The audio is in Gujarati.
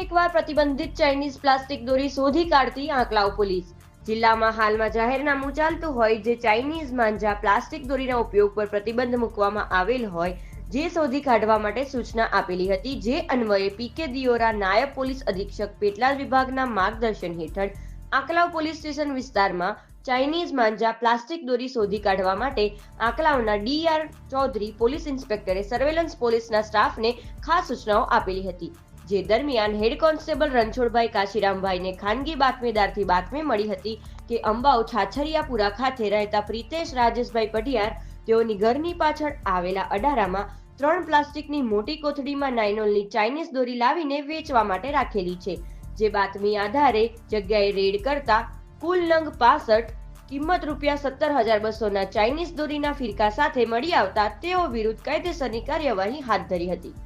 એકવાર પ્રતિબંધિત ચાઇનીઝ પ્લાસ્ટિક દોરી શોધી કાઢતી આંકલાવ પોલીસ. જિલ્લામાં હાલમાં જાહેરનામું ચાલતું હોય જે ચાઇનીઝ માંજા પ્લાસ્ટિક દોરીના ઉપયોગ પર પ્રતિબંધ મૂકવામાં આવેલ હોય, જે શોધી કાઢવા માટે સૂચના આપેલી હતી, જે અન્વયે પીકે દિયોરા નાયબ પોલીસ અધિક્ષક પેટલાદ વિભાગના માર્ગદર્શન હેઠળ આંકલાવ પોલીસ સ્ટેશન વિસ્તારમાં ચાઇનીઝ માંજા પ્લાસ્ટિક દોરી શોધી કાઢવા માટે આંકલાવના ડીઆર ચૌધરી પોલીસ ઇન્સ્પેક્ટરે સર્વેલન્સ પોલીસના સ્ટાફને ખાસ સૂચનાઓ આપેલી હતી. જે દરમિયાન હેડ કોન્સ્ટેબલ રણછોડભાઈ કાશીરામભાઈને ખાનગી બાતમીદારથી બાતમી મળી હતી કે અંબાવ છાછરિયાપુરા ખાતે રહેતા પ્રિતેશ રાજેશભાઈ પઢિયાર તેઓની ઘરની પાછળ આવેલા અડારામાં ત્રણ પ્લાસ્ટિકની મોટી કોથળીમાં નાયનોલની ચાઇનીઝ દોરી લાવીને વેચવા માટે રાખેલી છે. જે બાતમી આધારે જગ્યાએ રેડ કરતા કુલ નંગ પાસઠ, કિંમત રૂપિયા સત્તર હજાર બસોના ચાઇનીઝ દોરીના ફિરકા સાથે મળી આવતા તેઓ વિરુદ્ધ કાયદેસરની કાર્યવાહી હાથ ધરી હતી.